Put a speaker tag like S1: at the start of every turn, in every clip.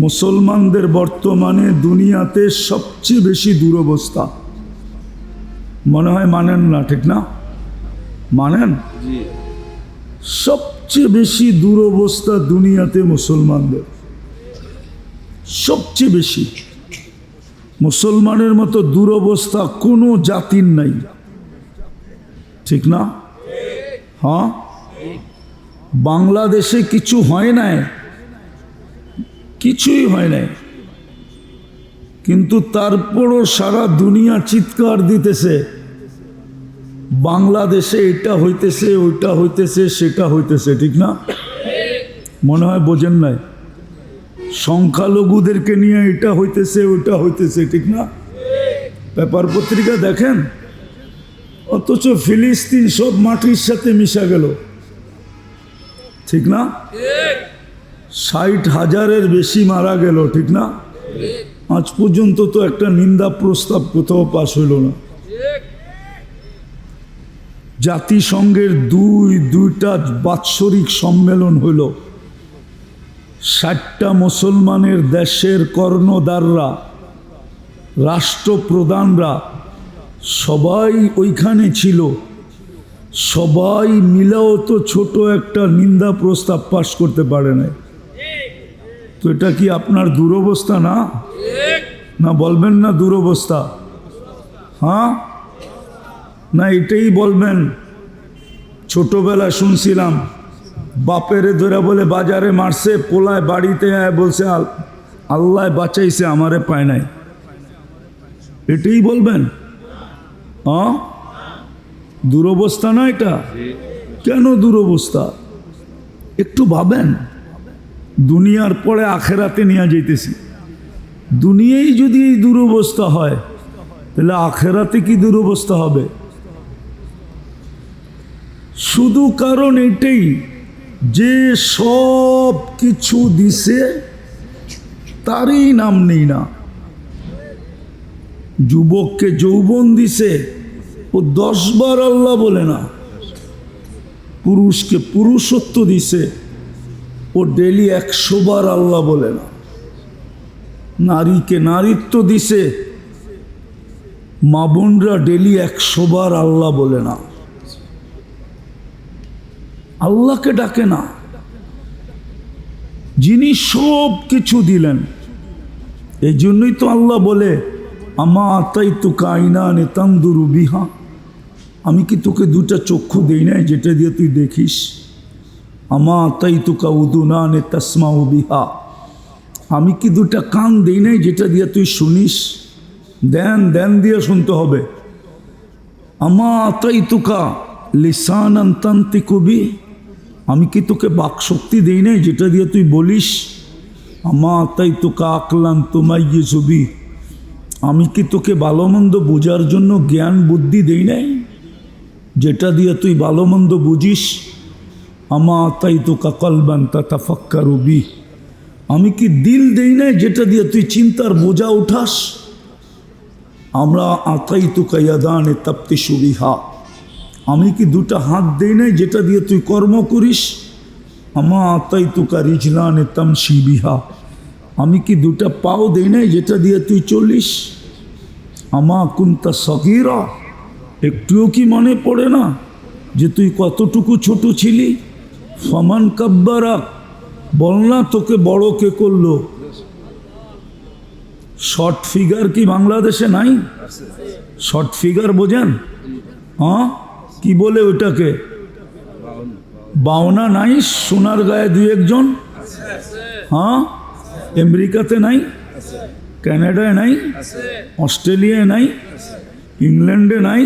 S1: মুসলমানদের বর্তমানে দুনিয়াতে সবচেয়ে বেশি দুরবস্থা। মনে হয় মানেন না ঠিক না? মানেন? সবচেয়ে বেশি দুরবস্থা দুনিয়াতে মুসলমানদের। সবচেয়ে বেশি। মুসলমানের মতো দুরবস্থা কোনো জাতির নাই। ঠিক না? হ্যাঁ? বাংলাদেশে কিছু হয় নাই? কিছুই হয় নাই। কিন্তু তারপরও সারা দুনিয়া চিৎকার দিতেছে, বাংলাদেশে এটা হইতেছে, ওইটা হইতেছে, সেটা হইতেছে, ঠিক না? মনে হয় বোঝেন নাই। সংখ্যালঘুদেরকে নিয়ে এটা হইতেছে ওইটা হইতেছে, ঠিক না? পেপার পত্রিকা দেখেন? অথচ ফিলিস্তিন সব মাটির সাথে মিশা গেল। ঠিক না? ষাট হাজারের বেশি মারা গেল, ঠিক না? আজ পর্যন্ত তো একটা নিন্দা প্রস্তাব কোথাও পাশ হইল না। জাতিসংঘের দুই, দুইটা বাৎসরিক সম্মেলন হইল। ষাটটা মুসলমানের দেশের কর্ণদাররা রাষ্ট্রপ্রধানরা সবাই ওইখানে ছিল। সবাই মিলেও তো ছোট একটা নিন্দা প্রস্তাব পাশ করতে পারে না তো এটা কি আপনার দুরবস্থা না? না বলবেন না দুরবস্থা। হ্যাঁ? না এটাই বলবেন। ছোটবেলা শুনছিলাম বাপেরে ধরে বলে বাজারে মারছে পোলায় বাড়িতে আয় বলছে আল- আল্লাহ বাঁচাইছে আমারে পায় নাই। এটাই বলবেন? হ্যাঁ? দুরবস্থা না এটা? কেন দুরবস্থা? একটু ভাবেন। দুনিয়ার পরে আখেরাতে নিয়ে যাইতেছি। দুনিয়ায় যদি এই দুরবস্থা হয়, তাহলে আখেরাতে কি দুরবস্থা হবে? শুধু কারণ এটাই, যে সব কিছু দিছে, তারই নাম নেই না। যুবককে যৌবন দিছে, ও দশবার আল্লাহ বলে না। পুরুষকে পুরুষত্ব দিছে ও ডেলি একশো বার আল্লাহ বলে না। নারীকে নারীত্ব দিছে। মা বোনরা ডেলি একশো বার আল্লাহ বলে না। আল্লাহকে ডাকে না। যিনি সব কিছু দিলেন এই জন্যই তো আল্লাহ বলে, আমা আতাই তু কাইনা নে তান্দুরু বিহা। আমি কি তোকে দুটা চক্ষু দেই নাই যেটা দিয়ে তুই দেখিস? আমা আতাই তুকা উদুনা নে তসমা বিহা। আমি কি দুটা কান দেই নাই যেটা দিয়ে তুই শুনিস? দেন দেন দিয়ে শুনতে হবে। আমা আতাই তুকা লিসান আন্তান্তি কবি আমি কি তোকে বাক শক্তি দেই নাই যেটা দিয়ে তুই বলিস? আমা আতাই তোকা আকলান তোমাইয়ে ছবি আমি কি তোকে ভালো মন্দ বোঝার জন্য জ্ঞান বুদ্ধি দেই নাই? যেটা দিয়ে তুই ভালো মন্দ বুঝিস? আমা আতাই তোকা কলবান তা ফাক্কা রবি আমি কি দিল দেই নাই যেটা দিয়ে তুই চিন্তার বোঝা উঠাস? আমরা আতাই তোকা ইয়াদানে তাপ্তি সুবিহা আমি কি দুটা হাত দেই নাই যেটা দিয়ে তুই কর্ম করিস? আমা আতাই তোকা রিজলানে তামসি বিহা। আমি কি দুটা পাও দেই নাই যেটা দিয়ে তুই চলিস? আমা কুন্তা সগিরা। একটুও কি মনে পড়ে না যে তুই কতটুকু ছোট ছিলি? ফমান কাব্বারা, বল না তোকে বড় কে করল? শর্ট ফিগার কি বাংলাদেশে নাই? শর্ট ফিগার বোঝেন? হ্যাঁ? কি বলে ওটাকে বাওনা নাই, সোনার গায়ে দুই একজন? হ্যাঁ? আমেরিকাতে নাই? কানাডায় নাই? অস্ট্রেলিয়ায় নাই? ইংল্যান্ডে নাই?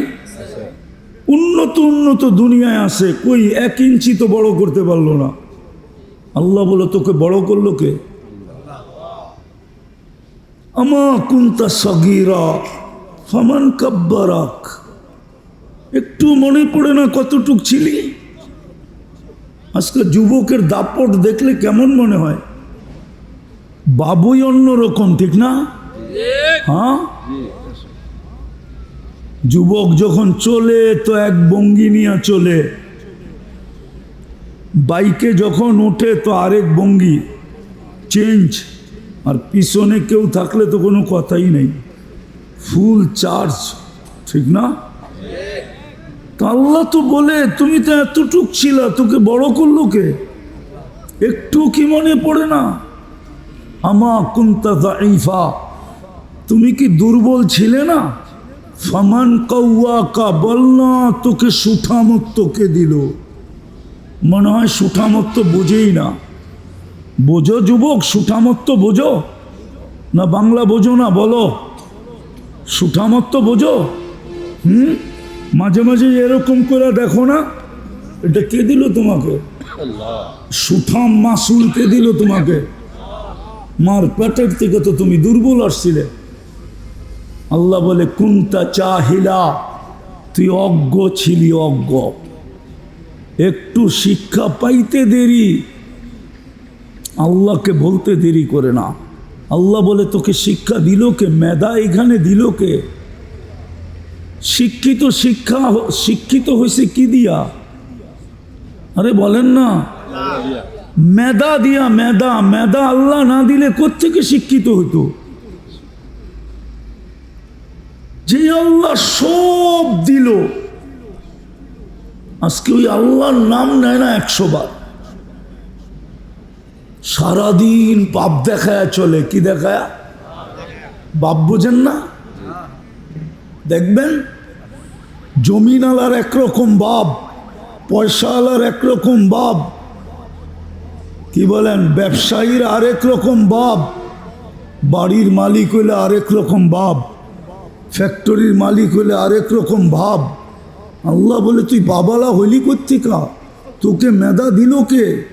S1: উন্নত উন্নত দুনিয়ায় আসে কই এক ইঞ্চি তো বড় করতে পারল না। আল্লাহ বলে তোকে বড় করল কে? আমা কুন্তা সগিরা ফমান কাব্বারাক। একটু মনে পড়ে না কতটুক ছিলি? আজকে যুবকের দাপট দেখলে কেমন মনে হয়? বাবুই অন্যরকম ঠিক না? হ্যাঁ? যুবক যখন চলে, তো এক বঙ্গি নিয়ে চলে। বাইকে যখন ওঠে, তো আরেক বঙ্গি। চেঞ্জ আর পিছনে কেউ থাকলে তো কোনো কথাই নেই। ফুল চার্জ ঠিক না? আল্লাহ তো বলে, তুমি তো এতটুক ছিল, তোকে বড় করল কে? একটু কি মনে পড়ে না? আমা কুন্তা দাইফা তুমি কি দুর্বল ছিলে না? ফামান কৌয়া কা বল না তোকে সুঠামত্ত কে দিল? মনে হয় সুঠামত্ত বোঝেই না। বোঝো যুবক, সুঠামত্ত বোঝো? না বাংলা বোঝো না, বলো। সুঠামত্ত বোঝো? হুম? মাঝে মাঝে এরকম করে দেখো না, এটা কে দিল তোমাকে? সুঠাম মাসুল কে দিল তোমাকে? মার পেটের থেকে তো তুমি দুর্বল আসছিলে। আল্লাহ বলে কুন্তা চাহিলা তুই অজ্ঞ ছিলি অজ্ঞ। একটু শিক্ষা পাইতে দেরি আল্লাহকে বলতে দেরি করে না। আল্লাহ বলে তোকে শিক্ষা দিল কে? মেধা এখানে দিল কে? শিক্ষিত শিক্ষা শিক্ষিত হয়েছে কি দিয়া? আরে বলেন না। মেধা দিয়া। মেধা মেধা আল্লাহ না দিলে কোত্থেকে শিক্ষিত হতো যে আল্লাহ সব দিল। আজকে ওই আল্লাহর নাম নেয় না একশো বার। সারাদিন পাপ দেখায় চলে, কি দেখায়? বাপ বোঝেন না? দেখবেন? জমিনালার একরকম বাপ পয়সাওয়ালার একরকম বাপ, কি বলেন, ব্যবসায়ীর আরেক রকম বাপ, বাড়ির মালিক হইলে আরেক রকম বাপ। ফ্যাক্টরির মালিক হলে আরেক রকম ভাব। আল্লাহ বলে, তুই বাবালা হইলি কর্তিকা তোকে মেধা দিল কে?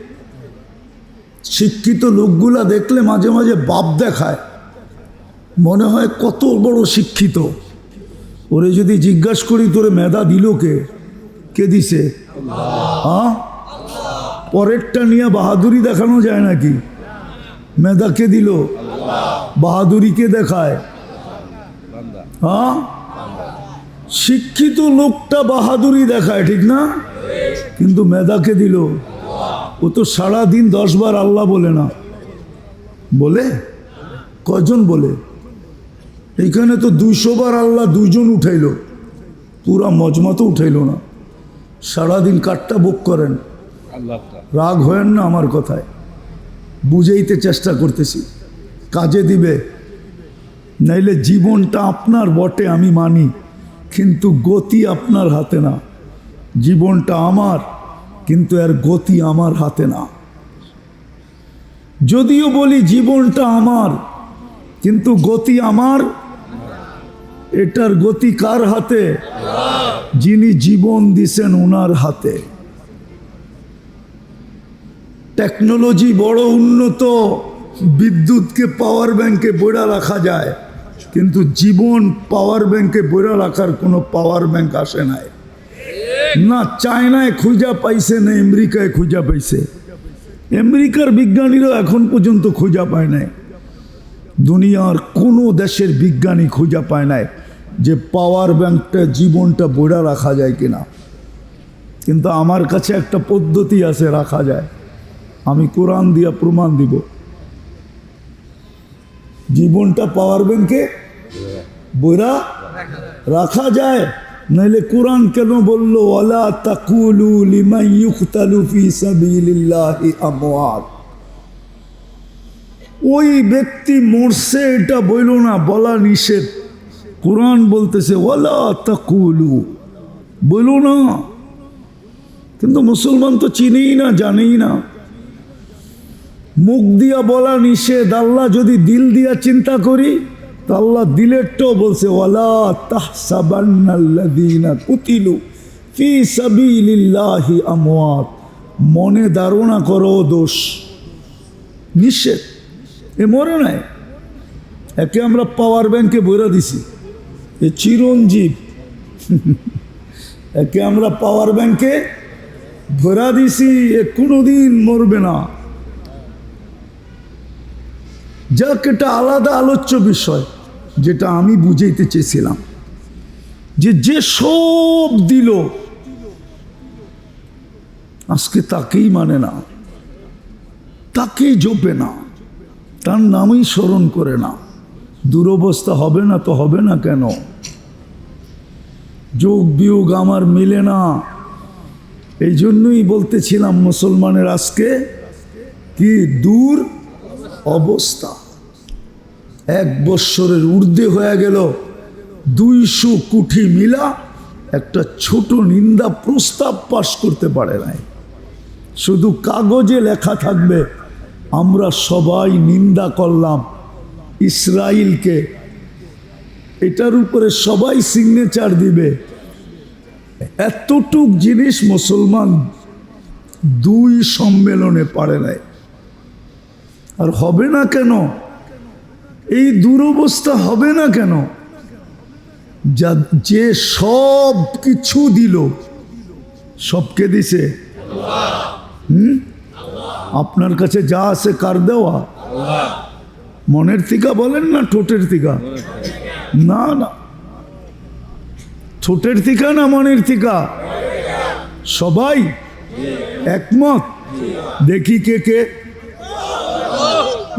S1: শিক্ষিত লোকগুলা দেখলে মাঝে মাঝে বাপ দেখায়। মনে হয় কত বড় শিক্ষিত। ওরে যদি জিজ্ঞাসা করি, তোরে মেধা দিল কে? কে দিছে? হ্যাঁ পরেরটা নিয়ে বাহাদুরি দেখানো যায় নাকি? মেধা কে দিল? বাহাদুরি কে দেখায়? হ্যাঁ শিক্ষিত লোকটা বাহাদুরি দেখায় ঠিক না? কিন্তু মেধাকে দিল। ও তো সারাদিন দশ বার আল্লাহ বলে না। বলে? কজন বলে? এইখানে তো দুইশো বার আল্লাহ দুইজন উঠাইল। পুরা মজমা তো উঠাইল না। সারাদিন কাঠটা বুক করেন। রাগ হয়েন না আমার কথায়। বুঝাইতে চেষ্টা করতেছি। কাজে দিবে। নাইলে জীবনটা আপনার বটে, আমি মানি, কিন্তু গতি আপনার হাতে না। জীবনটা আমার, কিন্তু এর গতি আমার হাতে না। যদিও বলি জীবনটা আমার, কিন্তু গতি আমার, এটার গতি কার হাতে? যিনি জীবন দিছেন ওনার হাতে। টেকনোলজি বড় উন্নত, বিদ্যুৎকে পাওয়ার ব্যাংকে বইরা রাখা যায়। কিন্তু জীবন পাওয়ার ব্যাংকে বইরা রাখার কোনো পাওয়ার ব্যাংক আসে নাই। না চায়নায় খুঁজা পাইছে, না আমেরিকায় খুঁজা পাইছে। আমেরিকার বিজ্ঞানীরাও এখন পর্যন্ত খুঁজা পায় নাই। দুনিয়ার কোনো দেশের বিজ্ঞানী খুঁজা পায় নাই যে পাওয়ার ব্যাংকটা জীবনটা বইরা রাখা যায় কিনা। কিন্তু আমার কাছে একটা পদ্ধতি আছে, রাখা যায়। আমি কোরআন দিয়া প্রমাণ দিব। জীবনটা পাওয়ার ব্যাংকে বইরা রাখা যায়। নাইলে কোরআন কেন বলল, ওয়ালা তাকুলু আমওয়াত ওই ব্যক্তি মরছে, এটা বইল না, বলা নিষেধ। কোরআন বলতেছে, ওয়ালা তাকুলু বইল না। কিন্তু মুসলমান তো চিনেই না, জানেই না। মুখ দিয়া বলা নিষেধ, আল্লাহ যদি দিল দিয়া চিন্তা করি, তো আল্লাহ দিলেরটাও বলছে, ওয়ালা তাহসাবান্নাল্লাযীনা কুতিলু মনে ধারণা করো দোষ। নিষেধ। এ মরে নাই। একে আমরা পাওয়ার ব্যাংকে বইরা দিছি। এ চিরঞ্জীব। একে আমরা পাওয়ার ব্যাংকে ভরা দিছি, এ কোনোদিন মরবে না। যাক, এটা আলাদা আলোচ্য বিষয় যেটা আমি বুঝাইতে চেয়েছিলাম। যে যে সব দিল, আজকে তাকেই মানে না, তাকেই জপে না, তার নামই স্মরণ করে না। দুরবস্থা হবে না তো হবে না কেন? যোগ বিয়োগ আমার মিলে না। এই জন্যই বলতেছিলাম মুসলমানের আজকে কি দূর অবস্থা। এক বৎসরের ঊর্ধ্বে হয়ে গেল দুইশো কুঠি মিলা। একটা ছোট নিন্দা প্রস্তাব পাশ করতে পারে নাই। শুধু কাগজে লেখা থাকবে, আমরা সবাই নিন্দা করলাম ইসরায়েলকে এটার উপরে সবাই সিগনেচার দিবে। এতটুক জিনিস মুসলমান দুই সম্মেলনে পারে নাই। আর হবে না কেন? এই দুরবস্থা হবে না কেন? যা, যে সব কিছু দিল সবকে দিছে? হুম? আপনার কাছে যা আছে কার দেওয়া? মনের টিকা বলেন না ঠোঁটের টিকা না না। ঠোঁটের থিকা না মনের টিকা সবাই একমত? দেখি কে কে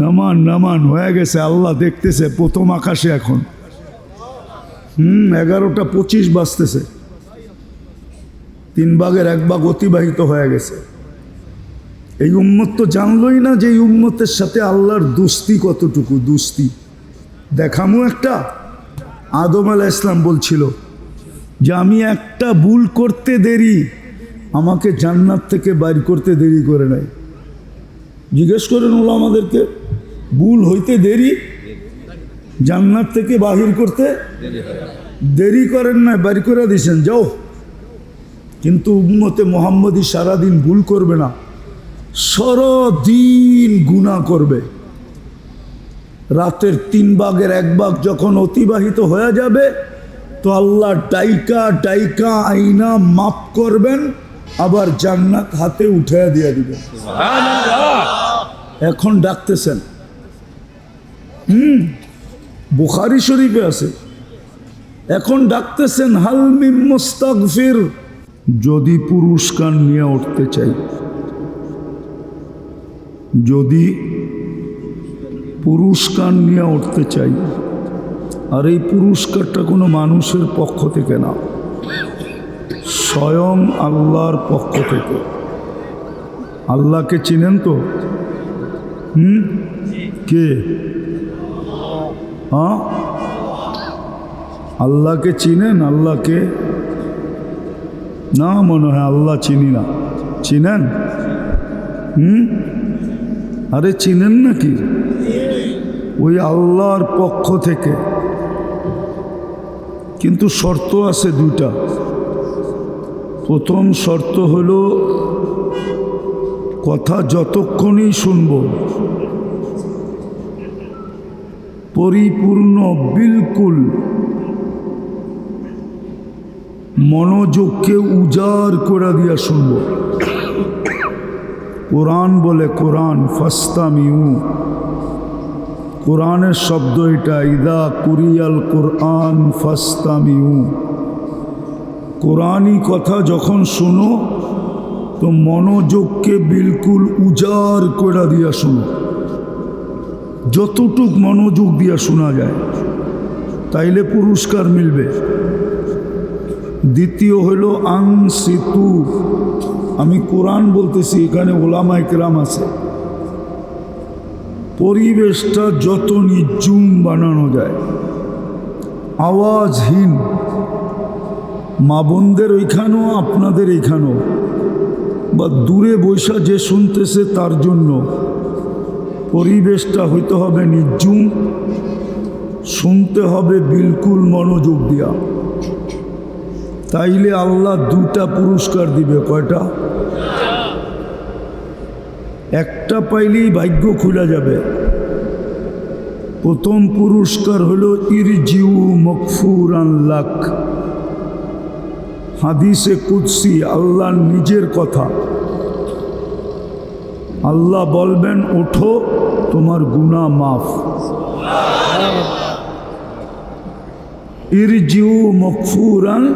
S1: নামান নামান, হয়ে গেছে, আল্লাহ দেখতেছে, প্রথম আকাশে এখন। হুম, এগারোটা পঁচিশ বাজতেছে। তিন ভাগের এক ভাগ অতিবাহিত হয়ে গেছে। এই উম্মত তো জানলই না যে এই উম্মতের সাথে আল্লাহর দুস্তি কতটুকু, দুস্তি। দেখামো একটা। আদম আলাহ ইসলাম বলছিল যে, আমি একটা ভুল করতে দেরি, আমাকে জান্নাত থেকে বাইর করতে দেরি করে নাই। জিজ্ঞেস করেন ওলা আমাদেরকে ভুল হইতে দেরি জান্নাত থেকে বাহির করতে দেরি করেন না বাইর করে দিয়েছেন যাও। কিন্তু উম্মতে মোহাম্মদী সারাদিন ভুল করবে না সরদিন গুণা করবে। রাতের তিন ভাগের এক ভাগ যখন অতিবাহিত হয়ে যাবে তো আল্লাহ ডাইকা ডাইকা আইনা মাপ করবেন আবার জান্নাত হাতে উঠে দিয়ে দিবেন। এখন ডাকতেছেন। হুম, বুখারি শরীফে আছে। এখন ডাকতেছেন হালমি মুস্তাগফির, যদি পুরস্কার নিয়ে উঠতে চাই। যদি পুরস্কার নিয়ে উঠতে চাই। আর এই পুরস্কারটা কোনো মানুষের পক্ষ থেকে না। স্বয়ং আল্লাহর পক্ষ থেকে। আল্লাহকে চিনেন তো? হুম? কে? হ্যাঁ? আল্লাহকে চিনেন? আল্লাহকে? না, মনে হয় আল্লাহ চিনি না। চিনেন? হুম? আরে চিনেন নাকি? ওই আল্লাহর পক্ষ থেকে। কিন্তু শর্ত আছে দুইটা। প্রথম শর্ত হলো, কথা যতক্ষণই শুনব পরিপূর্ণ, বিলকুল। মনোযোগকে উজাড় করে দিয়া শুনব। কোরআন বলে কোরআন, ফাস্তামিউ। কোরআনের শব্দ এটা, ইদা কুরিয়াল কোরআন ফাস্তামিউ। কোরআনই কথা যখন শোনো, তো মনোযোগকে বিলকুল উজাড় করে দিয়া শোনো। যতটুক মনোযোগ দিয়া শোনা যায়, তাইলে পুরস্কার মিলবে। দ্বিতীয় হলো আং সেতু আমি কোরআন বলতেছি, এখানে ওলামাই কেরাম আছে। পরিবেশটা যত নির্জুম বানানো যায়, আওয়াজহীন। মা বোনদের ওইখানেও, আপনাদের এইখানেও বা দূরে বৈশা যে শুনতেছে তার জন্য পরিবেশটা হইতে হবে নির্জুম শুনতে হবে বিলকুল মনোযোগ দিয়া। তাইলে আল্লাহ দুটা পুরস্কার দিবে, কয়টা? একটা পাইলেই ভাগ্য খুলে যাবে। প্রথম পুরস্কার হলো ইরজিউ মকফুর লাখ হাদিসে কুৎসি আল্লাহ নিজের কথা। আল্লাহ বলবেন, ওঠো, তোমার গুণা মাফ। ইরজিউ মকফুরান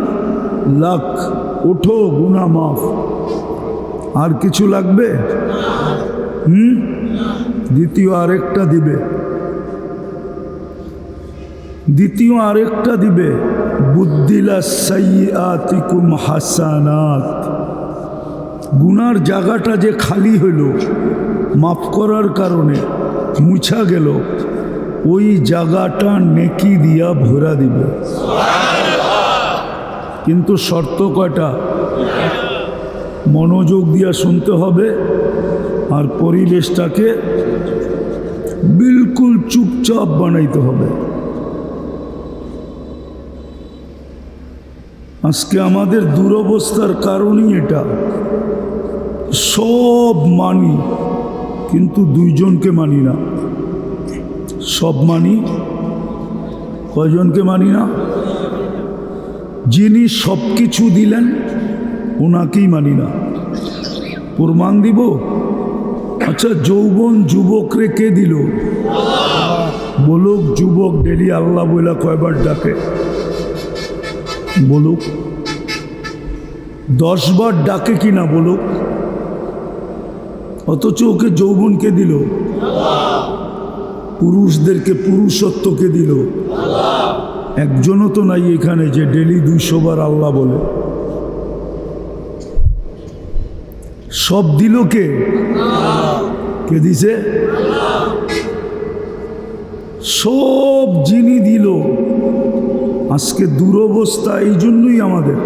S1: লাখ ওঠো গুণা মাফ। আর কিছু লাগবে? হুম? দ্বিতীয় আরেকটা দিবে। দ্বিতীয় আরেকটা দিবে। বুদ্দিলা সাইয়াতিকুম হাসানাত। গুনার জায়গাটা যে খালি হইল, মাফ করার কারণে মুছা গেল, ওই জায়গাটা নেকি দিয়া ভরা দিবে। কিন্তু শর্ত কয়টা? মনোযোগ দিয়া শুনতে হবে আর পরিবেশটাকে বিলকুল চুপচাপ বানাইতে হবে। আজকে আমাদের দুরবস্থার কারণই এটা। সব মানি, কিন্তু দুইজনকে মানি না। সব মানি, কয়জনকে মানি না? যিনি সব কিছু দিলেন ওনাকেই মানি না। প্রমাণ দিব? আচ্ছা যৌবন যুবকরে কে দিল? বলুক, যুবক ডেলি আল্লাহ বইলা কয়বার ডাকে। বলুক। দশবার ডাকে কিনা বলুক। অথচ ওকে যৌবনকে দিল। পুরুষদেরকে পুরুষত্বকে দিল। একজনও তো নাই এখানে যে ডেলি দুইশো বার আল্লাহ বলে। সব দিল কে? কে দিছে? সব যিনি দিল। আজকে দুরবস্থা এই জন্যই আমাদের।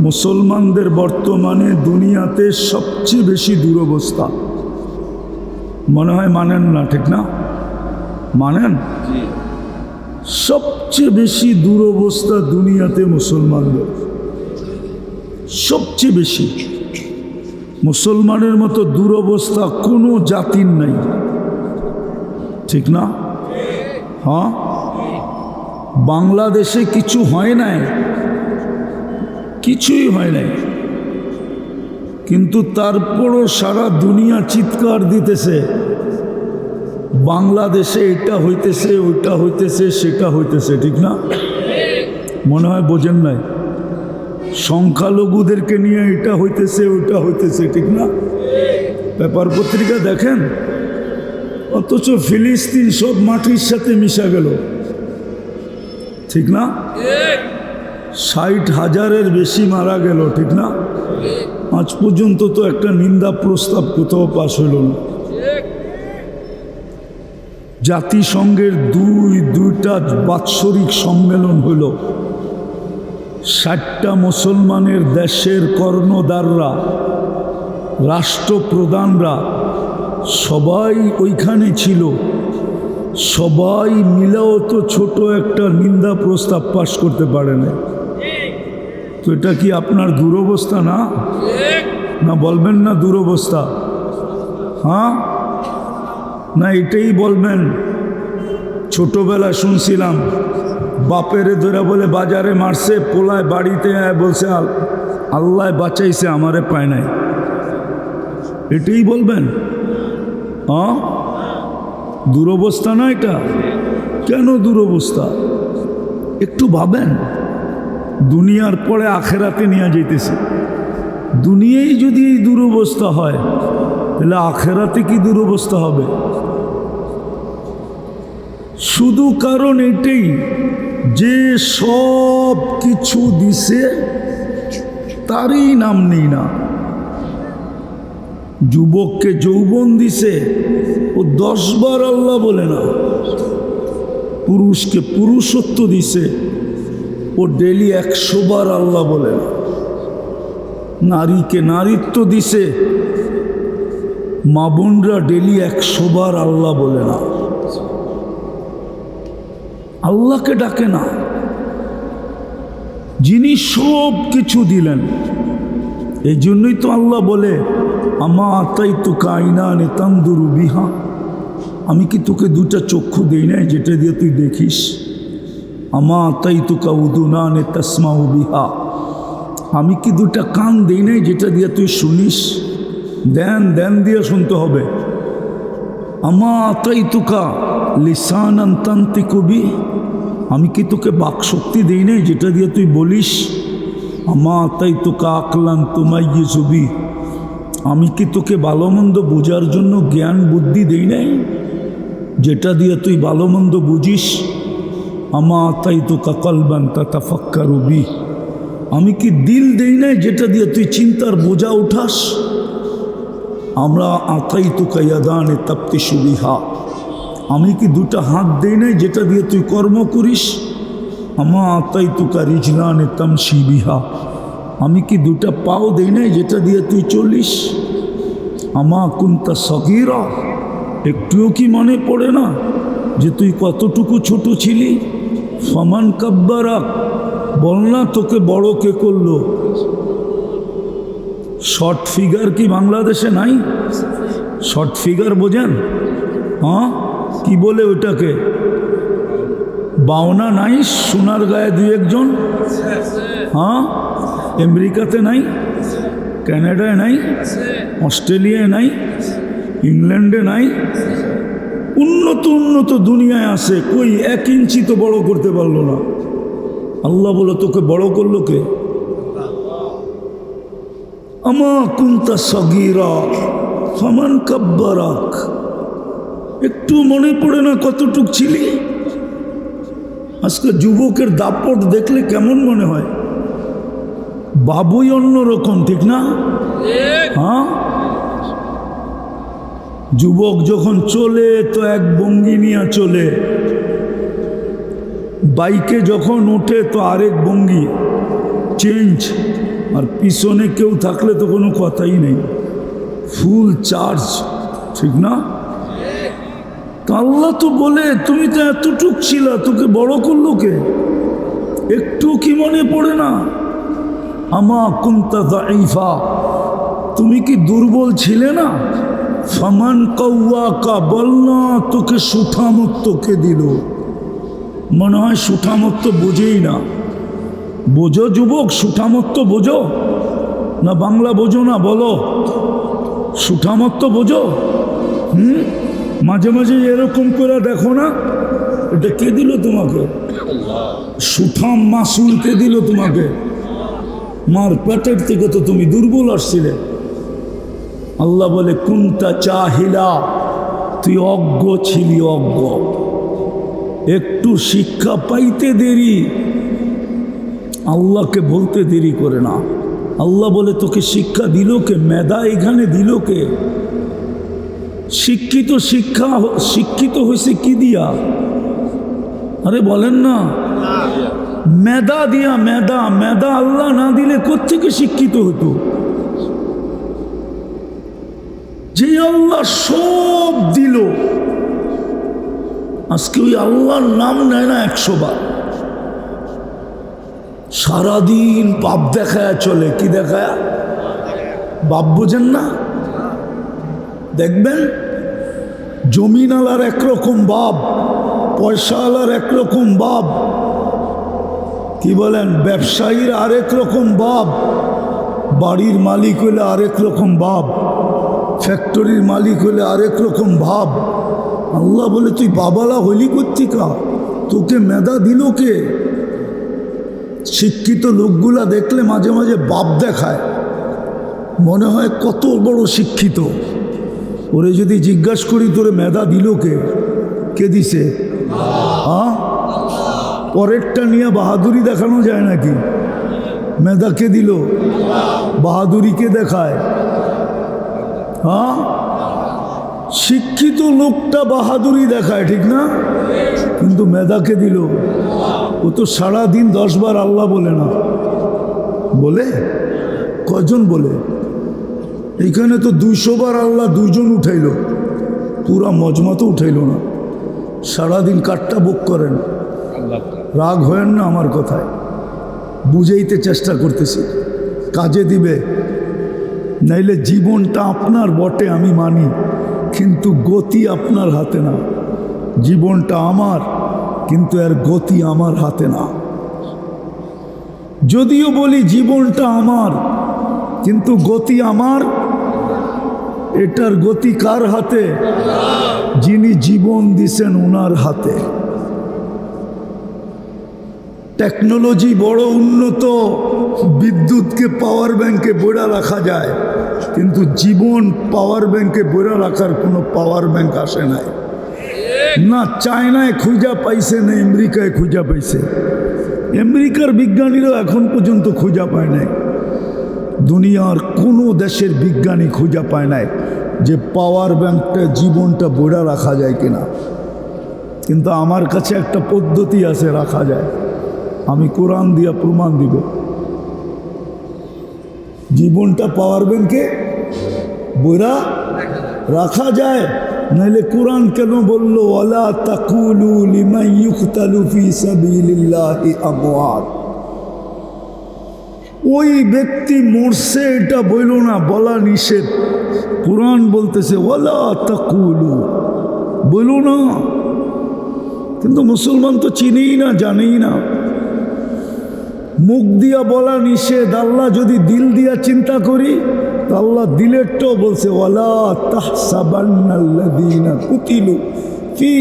S1: মুসলমানদের বর্তমানে দুনিয়াতে সবচেয়ে বেশি দুরবস্থা। মনে হয় মানেন না ঠিক না? মানেন? সবচেয়ে বেশি দুরবস্থা দুনিয়াতে মুসলমানদের। সবচেয়ে বেশি। মুসলমানের মতো দুরবস্থা কোনো জাতির নাই। ঠিক না? হ্যাঁ? বাংলাদেশে কিছু হয় নাই। কিছুই হয় নাই। কিন্তু তারপরও সারা দুনিয়া চিৎকার দিতেছে। বাংলাদেশে এটা হইতেছে, ওইটা হইতেছে, সেটা হইতেছে, ঠিক না? মনে হয় বোঝেন নাই। সংখ্যালঘুদেরকে নিয়ে এটা হইতেছে, ওইটা হইতেছে, ঠিক না? পেপার পত্রিকা দেখেন? অথচ ফিলিস্তিন সব মাটির সাথে মিশা গেল। ঠিক না? ষাট হাজারের বেশি মারা গেল, ঠিক না? আজ পর্যন্ত তো একটা নিন্দা প্রস্তাব কোথাও পাশ হইল না। জাতিসংঘের দুই, দুইটা বাৎসরিক সম্মেলন হইল। ষাটটা মুসলমানের দেশের কর্ণদাররা রাষ্ট্রপ্রধানরা সবাই ওইখানে ছিল। সবাই মিলেও তো ছোট একটা নিন্দা প্রস্তাব পাশ করতে পারে না। তো এটা কি আপনার দুরবস্থা না? না, বলবেন না দুরবস্থা। হ্যাঁ? না, এটাই বলবেন। ছোটবেলা শুনছিলাম, বাপেরে ধরে বলে বাজারে মারছে, পোলায় বাড়িতে বলছে, আল আল্লাহ বাঁচাইছে, আমারে পায় নাই। এটাই বলবেন? হ্যাঁ? দুরবস্থা না এটা? কেন দুরবস্থা? একটু ভাবেন। দুনিয়ার পরে আখেরাতে নিয়ে যেতেছে দুনিয়ায় যদি এই দুরবস্থা হয়, তাহলে আখেরাতে কি দুরবস্থা হবে? শুধু কারণ এটাই, যে সব কিছু দিছে, তারই নাম নেই না। যুবককে যৌবন দিছে ও দশবার আল্লাহ বলে না। পুরুষকে পুরুষত্ব দিছে ও ডেলি একশো বার আল্লাহ বলে না। নারীকে নারীত্ব দিছে, মা বোনরা ডেলি একশো বার আল্লাহ বলে না। আল্লাহকে ডাকে না। যিনি সব কিছু দিলেন এই জন্যই তো আল্লাহ বলে আমা তাই তো নে বিহা। আমি কি তোকে দুটা চক্ষু দেই নাই যেটা দিয়ে তুই দেখিস? আমা তাই তো কাউদুনা নে তসমাউ বিহা। আমি কি দুটা কান দেই নাই যেটা দিয়ে তুই শুনিস? দেন দেন দিয়ে শুনতে হবে। আমা তাই তুকা লিসান তান্তি কবি আমি কি তোকে বাক শক্তি দেই নাই যেটা দিয়ে তুই বলিস? আমা তাই তোকা আকলান তোমাই ছবি আমি কি তোকে ভালো মন্দ বোঝার জন্য জ্ঞান বুদ্ধি দেই নাই? যেটা দিয়ে তুই ভালো মন্দ বুঝিস, আমা তাই তো কাকলবান তাতা ফাক্কা রবি আমি কি দিল দেই নাই যেটা দিয়ে তুই চিন্তার বোঝা উঠাস? আমরা আতাই তো কাইয়াদানে তাপ্তি সুবিহা আমি কি দুটা হাত দেই নাই যেটা দিয়ে তুই কর্ম করিস? আমা আতাই তুকা রিজলানে তামসি বিহা। আমি কি দুটা পাও দেই নাই যেটা দিয়ে তুই চলিস? আমা কুন্তা সগিরা। একটুও কি মনে পড়ে না যে তুই কতটুকু ছোট ছিলি? ফমান কাব্বারা, বল না তোকে বড় কে করল। শর্ট ফিগার কি বাংলাদেশে নাই? শর্ট ফিগার বোঝেন? হ্যাঁ কি বলে ওটাকে? বাওনা নাই সোনার গায়ে দুই একজন। হ্যাঁ আমেরিকাতে নাই, কানাডায় নাই, অস্ট্রেলিয়ায় নাই, ইংল্যান্ডে নাই, উন্নত উন্নত দুনিয়ায় আসে কই এক ইঞ্চি তো বড় করতে পারল না। আল্লাহ বলো, তোকে বড় করল কে? আমা কুন্তা সগিরা, ফমান কাব্বারাক। একটু মনে পড়ে না কতটুক ছিলি? আজকে যুবকের দাপট দেখলে কেমন মনে হয়? বাবুই অন্যরকম ঠিক না? হ্যাঁ? যুবক যখন চলে তো এক বঙ্গি নিয়ে চলে। বাইকে যখন ওঠে তো আরেক বঙ্গি। চেঞ্জ। আর পিছনে কেউ থাকলে তো কোনো কথাই নেই। ফুল চার্জ ঠিক না? আল্লাহ তো বলে তুমি তো এতটুক ছিলা তোকে বড় করল কে? একটু কি মনে পড়ে না? আমা কুন্তা দাইফা তুমি কি দুর্বল ছিলে না? ফমান কৌয়া কা বল না তোকে সুঠামত্তকে দিল? মনে হয় সুঠামত্ত বোঝেই না। বোঝো যুবক, সুঠামত্ত বোঝো। না বাংলা বোঝো না, বলো। সুঠামত্ত বোঝো। হুম? মাঝে মাঝে এরকম করে দেখো না, এটা কে দিল তোমাকে? সুঠাম মাসুল কে দিল তোমাকে? মার পেটের থেকে তো তুমি দুর্বল আসছিলে। আল্লাহ বলে, কুন্তা চাহিলা, তুই অজ্ঞ ছিলি, অজ্ঞ। একটু শিক্ষা পাইতে দেরি, আল্লাহকে বলতে দেরি করে না। আল্লাহ বলে, তোকে শিক্ষা দিল কে? মেধা এখানে দিল কে? শিক্ষিত শিক্ষা, শিক্ষিত হয়েছে কি দিয়া? আরে বলেন না। মেধা দিয়া মেদা মেদা আল্লাহ না দিলে কোথেকে শিক্ষিত হতো। যে আল্লাহ সব দিল, আজকে ওই আল্লাহর নাম নেয় না একশো বার। সারাদিন বাপ দেখায় চলে, কি দেখায়? বাপ বোঝেন না? দেখবেন? জমিনালার একরকম বাপ পয়সাওয়ালার একরকম বাপ কি বলেন? ব্যবসায়ীর আরেক রকম বাপ, বাড়ির মালিক হলে আরেক রকম বাপ, ফ্যাক্টরির মালিক হলে আরেক রকম ভাব। আল্লাহ বলে, তুই বাবালা হইলি কর্তিকা তোকে মেধা দিল কে? শিক্ষিত লোকগুলা দেখলে মাঝে মাঝে বাপ দেখায়। মনে হয় কত বড় শিক্ষিত। ওরে যদি জিজ্ঞাসা করি, তোরে মেধা দিল কে? কে দিছে? হ্যাঁ পরেরটা নিয়ে বাহাদুরি দেখানো যায় নাকি? মেধা কে দিল বাহাদুরি কে দেখায়। হ্যাঁ? শিক্ষিত লোকটা বাহাদুরি দেখায়, ঠিক না? কিন্তু মেধাকে দিল। ও তো সারাদিন দশবার আল্লাহ বলে না। বলে? কজন বলে? এইখানে তো দুইশো বার আল্লাহ দুইজন উঠাইল। পুরা মজমা তো উঠাইল না। সারাদিন কাঠটা বুক করেন। রাগ হয়েন না আমার কথায়। বুঝাইতে চেষ্টা করতেছি। কাজে দিবে। নাইলে জীবনটা আপনার বটে, আমি মানি। কিন্তু গতি আপনার হাতে না। জীবনটা আমার, কিন্তু এর গতি আমার হাতে না। যদিও বলি জীবনটা আমার, কিন্তু গতি আমার, এটার গতি কার হাতে? যিনি জীবন দিছেন ওনার হাতে। টেকনোলজি বড় উন্নত, বিদ্যুৎকে পাওয়ার ব্যাংকে বইরা রাখা যায়, কিন্তু জীবন পাওয়ার ব্যাংকে বইরা রাখার কোনো পাওয়ার ব্যাংক আসে নাই। না চায়নায় খুঁজা পাইছে, না আমেরিকায় খুঁজা পাইছে। আমেরিকার বিজ্ঞানীরাও এখন পর্যন্ত খুঁজা পায় নাই। দুনিয়ার কোনো দেশের বিজ্ঞানী খুঁজা পায় নাই যে পাওয়ার ব্যাংকটা জীবনটা বইরা রাখা যায় কিনা। কিন্তু আমার কাছে একটা পদ্ধতি আছে, রাখা যায়। আমি কোরআন দিয়া প্রমাণ দিব। জীবনটা পাওয়ার ব্যাংকে বইরা রাখা যায়। নাহলে কোরআন কেন বলল আমওয়াত ওই ব্যক্তি মরছে, এটা বইল না, বলা নিষেধ। কোরআন বলতেছে, ওয়ালা তাকুলু বইল না। কিন্তু মুসলমান তো চিনেই না, জানেই না। মুখ দিয়া বলা নিষেধ। আল্লাহ যদি দিল দিয়া চিন্তা করি, তো আল্লাহ দিলেরটাও বলছে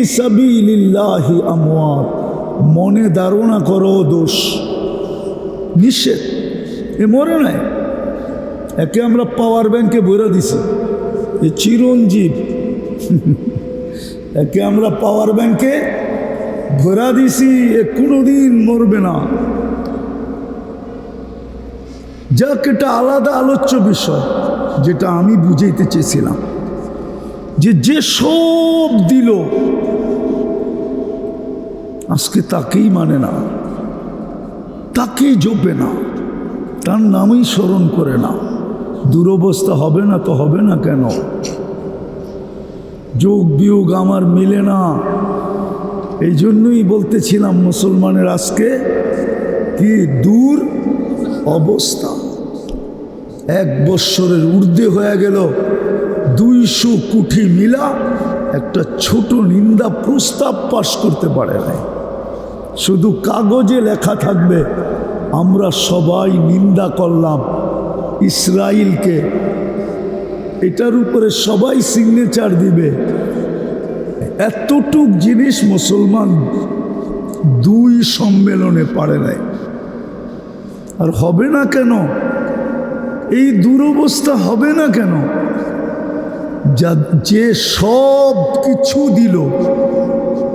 S1: সাবিলিল্লাহি আমওয়াত। মনে ধারণা করো দোষ। নিষেধ। এ মরে নাই। একে আমরা পাওয়ার ব্যাংকে বইরা দিছি। এ চিরঞ্জীব। একে আমরা পাওয়ার ব্যাংকে ভরা দিছি। এ কোনোদিন মরবে না। যাক, এটা আলাদা আলোচ্য বিষয় যেটা আমি বুঝাইতে চেয়েছিলাম। যে যে সব দিল, আজকে তাকেই মানে না, তাকেই জপে না, তার নামই স্মরণ করে না। দুরবস্থা হবে না তো হবে না কেন? যোগ বিয়োগ আমার মিলে না। এই জন্যই বলতেছিলাম মুসলমানের আজকে কি? দূর অবস্থা। এক বৎসরের ঊর্ধ্বে হয়ে গেল দুইশো কুঠি মিলা একটা ছোট নিন্দা প্রস্তাব পাশ করতে পারে নাই। শুধু কাগজে লেখা থাকবে, আমরা সবাই নিন্দা করলাম ইসরায়েলকে এটার উপরে সবাই সিগনেচার দিবে। এতটুক জিনিস মুসলমান দুই সম্মেলনে পারে নাই। আর হবে না কেন? এই দুরবস্থা হবে না কেন? যা, যে সব কিছু দিল,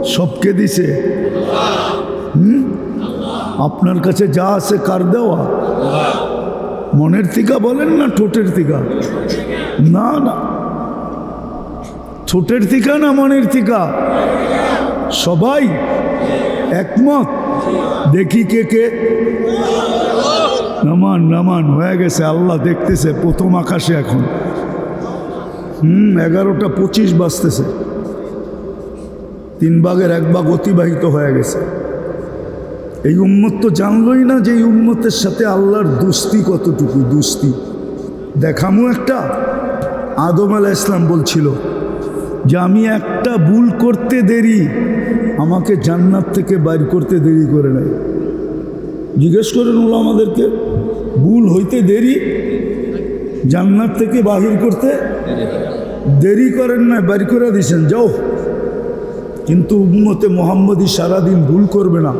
S1: সবকে দিছে। আপনার কাছে যা আছে কার দেওয়া? মনের থিকা বলেন না ঠোঁটের টিকা না না। ঠোঁটের টিকা না মনের টিকা সবাই একমত? দেখি কে কে? নামান নামান হয়ে গেছে, আল্লাহ দেখতেছে, প্রথম আকাশে এখন। হুম, এগারোটা পঁচিশ বাজতেছে। তিন ভাগের এক ভাগ অতিবাহিত হয়ে গেছে। এই উম্মত তো জানলই না যে এই উম্মতের সাথে আল্লাহর দুস্তি কতটুকু দুস্তি। দেখামু একটা। আদম আলাহ ইসলাম বলছিল যে, আমি একটা ভুল করতে দেরি, আমাকে জান্নাত থেকে বাইর করতে দেরি করে নেয় জিজ্ঞেস করেন ওলা আমাদেরকে ভুল হইতে দেরি জান্নাত থেকে বাহির করতে দেরি করেন না বাইর করে দিছেন যাও। কিন্তু উম্মতে মোহাম্মদী সারাদিন ভুল করবে না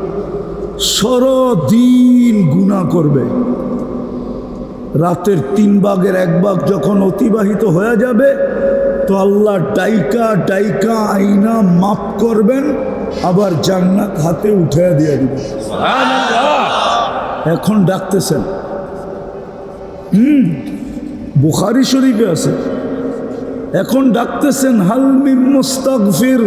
S1: সরদিন গুণা করবে। রাতের তিন ভাগের এক ভাগ যখন অতিবাহিত হয়ে যাবে তো আল্লাহ ডাইকা ডাইকা আইনা মাফ করবেন আবার জান্নাত হাতে উঠে দিয়ে দিবেন। এখন ডাকতেছেন হুম বুখারি শরীফে আছে। এখন ডাকতেছেন হালমি মুস্তাগফির।